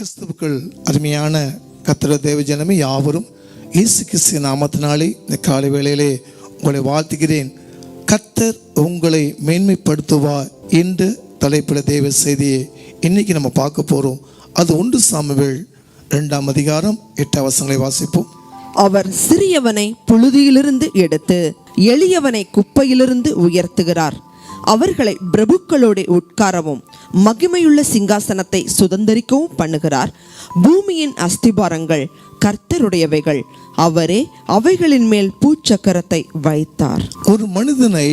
கிறிஸ்துவுக்குள் அருமையான கத்திர தேவஜனமே யாவரும் இயேசு கிறிஸ்து நாமத்தினாலே இந்த காலை வேளையிலே உங்களை வாழ்த்துகிறேன். கத்தர் உங்களை மேன்மைப்படுத்துவார் என்று தலைப்பில் தேவ செய்தியை இன்னைக்கு நம்ம பார்க்க போகிறோம் அது ஒன்று சாமுவேல் ரெண்டாம் அதிகாரம் எட்டு அவசங்களை வாசிப்போம். அவர் சிறியவனை புழுதியிலிருந்து எடுத்து எளியவனை குப்பையிலிருந்து உயர்த்துகிறார். அவர்களை பிரபுக்களோடு உட்காரவும் மகிமையுள்ள சிங்காசனத்தை சுதந்தரிக்கவும் பண்ணுகிறார். பூமியின் அஸ்திபாரங்கள் கர்த்தருடையவைகள் அவரே அவைகளின் மேல் பூச்சக்கரத்தை வைத்தார். ஒரு மனிதனை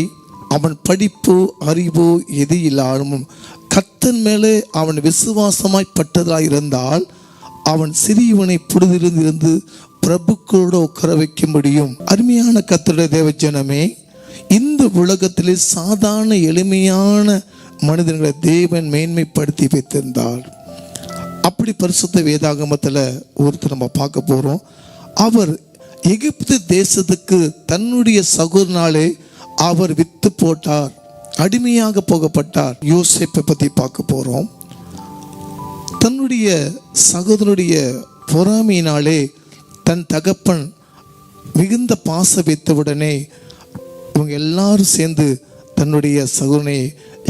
அவன் படிப்பு அறிவு எது இல்லாமல் கத்தன் மேலே அவன் விசுவாசமாய் பட்டதாக இருந்தால் அவன் சிறியவனை புடுதிலிருந்து பிரபுக்களோடு உட்கார வைக்க முடியும் அருமையான கத்தருடைய தேவஜனமே இந்த உலகத்திலே சாதாரண எளிமையான மனிதர்களை தேவன் மேன்மைப்படுத்தி வைத்திருந்தார். அப்படி பரிசுத்த வேதாகமத்தில் ஒருத்தர் நம்ம பார்க்க போகிறோம் அவர் எகிப்து தேசத்துக்கு தன்னுடைய சகோதரனாலே அவர் வித்து போட்டார் அடிமையாக போகப்பட்டார். யோசேப்பை பற்றி பார்க்க போகிறோம் தன்னுடைய சகோதரனுடைய பொறாமையினாலே தன் தகப்பன் மிகுந்த பாச வைத்தவுடனே இவங்க எல்லாரும் சேர்ந்து தன்னுடைய சகுனை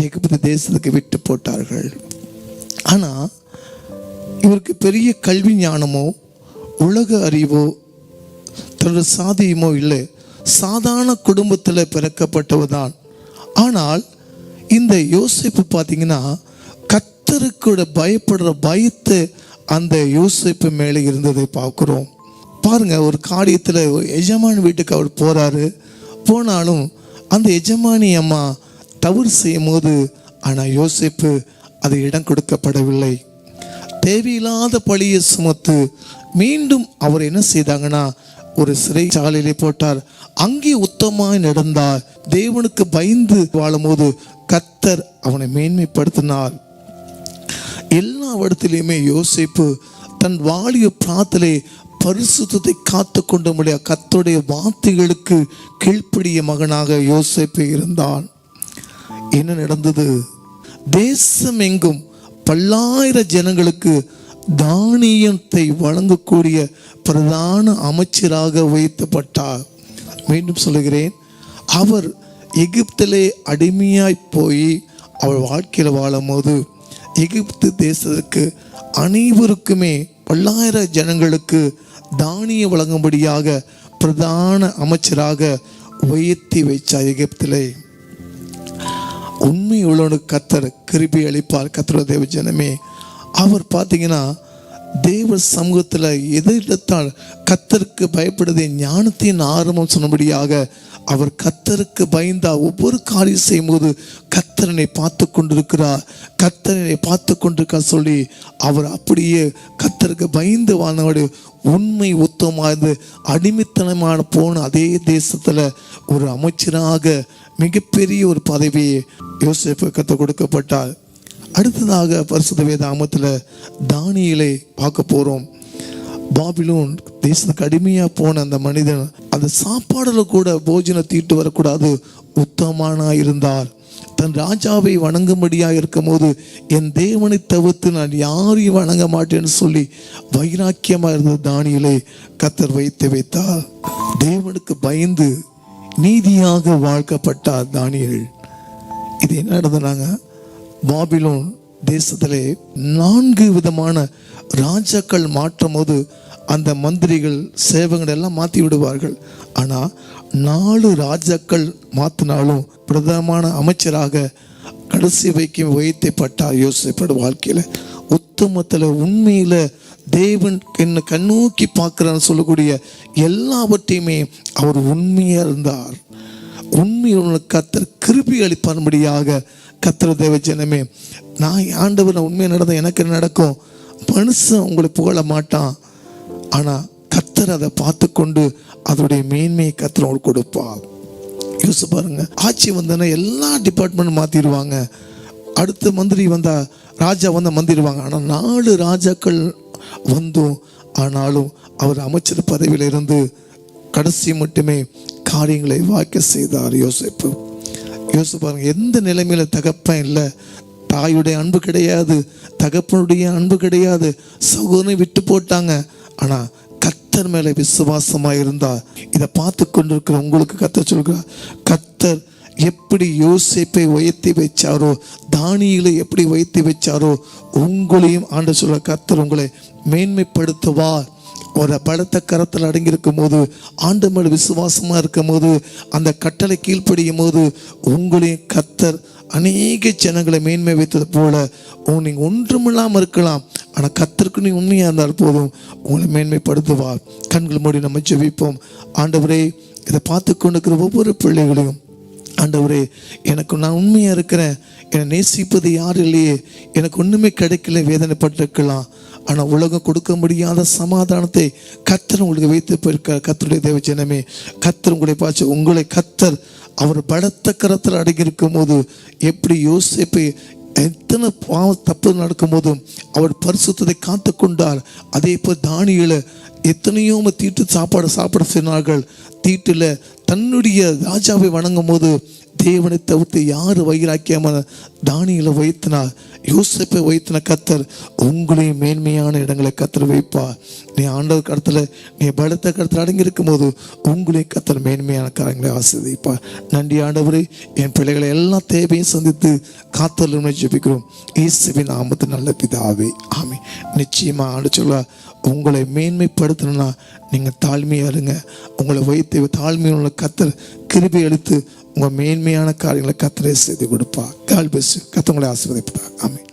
எகிப்து தேசத்துக்கு விட்டு போட்டார்கள். ஆனால் இவருக்கு பெரிய கல்வி ஞானமோ உலக அறிவோ தன்னுடைய சாதியமோ இல்லை. சாதாரண குடும்பத்தில் பிறக்கப்பட்டவர் தான் ஆனால் இந்த யோசிப்பு பார்த்தீங்கன்னா கத்தருக்கூட பயப்படுற பயத்தை அந்த யோசிப்பு மேலே இருந்ததை பார்க்குறோம். பாருங்கள் ஒரு காரியத்தில் எஜமான் வீட்டுக்கு அவர் போகிறாரு போனாலும் அந்த எஜமானி அம்மா தவறு செய்யும் போது ஆனால் யோசிப்பு அது இடம் கொடுக்கப்படவில்லை. தேவையில்லாத பழியை சுமத்து மீண்டும் அவர் என்ன செய்தாங்கன்னா ஒரு சிறைச்சாலையிலே போட்டார். அங்கே உத்தமாய் நடந்தார். தேவனுக்கு பயந்து வாழும்போது கத்தர் அவனை மேன்மைப்படுத்தினார். எல்லா இடத்துலையுமே யோசிப்பு தன் வாழிய பிரார்த்தனை பரிசுத்தத்தை காத்து கொண்ட முடியாது கத்தருடைய வார்த்தைகளுக்கு கீழ்ப்படிய மகனாக யோசிப்பு இருந்தான். என்ன நடந்தது? தேசம் எங்கும் பல்லாயிர ஜனங்களுக்கு தானியத்தை வழங்கக்கூடிய பிரதான அமைச்சராக வைத்தப்பட்டார் மீண்டும் சொல்லுகிறேன் அவர் எகிப்திலே அடிமையாய் போய் அவர் வாழ்க்கையில் வாழும்போது எகிப்து தேசத்துக்கு அனைவருக்குமே பல்லாயிர ஜனங்களுக்கு தானியம் வழங்கும்படியாக பிரதான அமைச்சராக உயர்த்தி வைச்சார் எகிப்திலே. உண்மை உள்ளவனுக்கு கத்தர் கிருபி அளிப்பார். கத்தர தேவ ஜனமே அவர் பார்த்தீங்கன்னா தேவ சமூகத்தில் எதிர்த்தால் கத்தருக்கு பயப்படுதே ஞானத்தின் ஆரம்பம் சொன்னபடியாக அவர் கத்தருக்கு பயந்தா ஒவ்வொரு காரியம் செய்யும்போது கத்தரனை பார்த்து கொண்டிருக்கிறார். கத்தரனை பார்த்து கொண்டிருக்கா சொல்லி அவர் அப்படியே கத்தருக்கு பயந்து வாழ்ந்தோடு உண்மை உத்தமாக அடிமைத்தனமான போன அதே தேசத்தில் ஒரு அமைச்சராக மிகப்பெரிய ஒரு பதவியை யோசிப்பு கத்த கொடுக்கப்பட்டார். அடுத்ததாக பரிசுத்த வேதாமத்தில் தானியலை பார்க்க போகிறோம் பாபிலோன் தேசத்துக்கு அடிமையாக போன அந்த மனிதன் அந்த சாப்பாடில் கூட போஜன தீட்டு வரக்கூடாது. உத்தமானா இருந்தார் தன் ராஜாவை வணங்கும்படியாக இருக்கும்போது என் தேவனை தவிர்த்து நான் யாரையும் வணங்க மாட்டேன்னு சொல்லி வைராக்கியமாக இருந்த தானியலை கத்தர் வைத்து வைத்தார். தேவனுக்கு பயந்து நீதியாக வாழ்க்கப்பட்டார் தானியல். இது என்ன நடந்தனாங்க? பாபிலோன் தேசத்திலே நான்கு விதமான ராஜாக்கள் மாற்றும் போது அந்த மந்திரிகள் சேவகங்கள் எல்லாம் மாற்றி விடுவார்கள். ஆனால் நாலு ராஜாக்கள் மாற்றினாலும் பிரதமான அமைச்சராக கடைசி வைக்கும் வைத்தப்பட்டார் யோசிப்பட வாழ்க்கையில். உத்தமத்தில் உண்மையில் தேவன் என்ன கண்ணோக்கி பார்க்குறான்னு சொல்லக்கூடிய எல்லாவற்றையுமே அவர் உண்மையாக இருந்தார். உண்மையுள்ள கத்தர் கிருபி அளிப்பான்படியாக கத்திர தேவ ஜனமே நான் ஆண்டவர் உண்மையாக நடந்த எனக்கு என்ன நடக்கும்? மனுஷன் உங்களை புகழ மாட்டான். ஆனால் கத்தர் அதை பார்த்து கொண்டு அதோடைய மேன்மையை கத்தர் உங்களுக்கு கொடுப்பார். யோசிச்சு பாருங்க. ஆட்சி வந்தோன்னா எல்லா டிபார்ட்மெண்ட் மாற்றிடுவாங்க அடுத்த மந்திரி வந்தா ராஜா வந்தால் மந்திடுவாங்க. ஆனால் நாலு ராஜாக்கள் வந்தும். ஆனாலும் அவர் அமைச்சர் பதவியில் இருந்து கடைசி மட்டுமே காரியங்களை வாக்க செய்தார் யோசிப்பு. யோசிச்சு பாருங்க. எந்த நிலைமையில தகப்பன் இல்லை தாயுடைய அன்பு கிடையாது தகப்பனுடைய அன்பு கிடையாது. சகோதரனை விட்டு போட்டாங்க. ஆனா கத்தர் மேல விசுவாசமா இருந்தா இதை பார்த்து கொண்டிருக்கிற உங்களுக்கு கத்தர் சொல்கிறார் கத்தர் எப்படி யோசிப்பை உயர்த்தி வச்சாரோ தானியில எப்படி உயர்த்தி வச்சாரோ உங்களையும் ஆண்டு சொல்ற கத்தர் உங்களை மேன்மைப்படுத்துவார். ஒரு பலத்த கரத்தில் அடங்கியிருக்கும் போது ஆண்டு மேல் விசுவாசமா இருக்கும் போது அந்த கட்டளை கீழ்ப்படியும் போது உங்களையும் கத்தர் அநேக ஜனங்களை மேன்மை வைத்தது போல உங்க நீங்க ஒன்றுமில்லாம இருக்கலாம். ஆனால் கத்திற்கு நீ உண்மையாக இருந்தால் போதும். உங்களை மேன்மைப்படுத்துவார். கண்கள் மூடி நம்ம ஜெபிப்போம். ஆண்டவரே இதை பார்த்து கொண்டிருக்கிற ஒவ்வொரு பிள்ளைகளையும் ஆண்டவரே எனக்கு நான் உண்மையாக இருக்கிறேன். என்னை நேசிப்பது யாரும் இல்லையே. எனக்கு ஒன்றுமே கிடைக்கல. வேதனைப்பட்டிருக்கலாம். ஆனால் உலகம் கொடுக்க முடியாத சமாதானத்தை கத்தர் உங்களுக்கு வைத்து போயிருக்க கத்தருடைய தேவ ஜனமே கத்தர் உங்களை பார்த்து உங்களை கத்தர் அவர் பலத்த கரத்தில் அடங்கியிருக்கும் போது எப்படி யோசிப்பை எத்தனை பாவ தப்பு நடக்கும்போதும் அவர் பரிசுத்தத்தை காத்து கொண்டார் அதே போல் தானியில் எத்தனையோ தீட்டு சாப்பாடு சாப்பிட சொன்னார்கள். தீட்டில் தன்னுடைய ராஜாவை வணங்கும் போது தேவனை தவிர்த்து யார் வயிறாக்கியாம தானியில வைத்தினார் யோசிப்பை வைத்தின கத்தர் உங்களையும் மேன்மையான இடங்களை கத்தர் வைப்பார். நீ ஆண்டவர் கருத்துல நீ பலத்த கருத்தில் அடங்கியிருக்கும் போது உங்களையும் கத்தர் மேன்மையான காரியங்களை ஆசிர்வதிப்பார். நன்றி ஆண்டவரே என் பிள்ளைகளை எல்லா தேவையும் சந்தித்து காத்தல் ஜெபிக்கிறோம். இயேசுவின் ஆமத்து நல்ல பிதாவே ஆமே நிச்சயமா ஆண்டு சொல்ல உங்களை மேன்மைப்படுத்தணும்னா நீங்கள் தாழ்மையாக இருங்க. உங்களை வைத்து தாழ்மையுள்ள கத்தர் கிருபி எடுத்து உங்கள் மேன்மையான காரியங்களை கத்தரை செய்து கொடுப்பா கால் பெஸ் கத்தவங்களை ஆசீர்வதிப்பா ஆமென்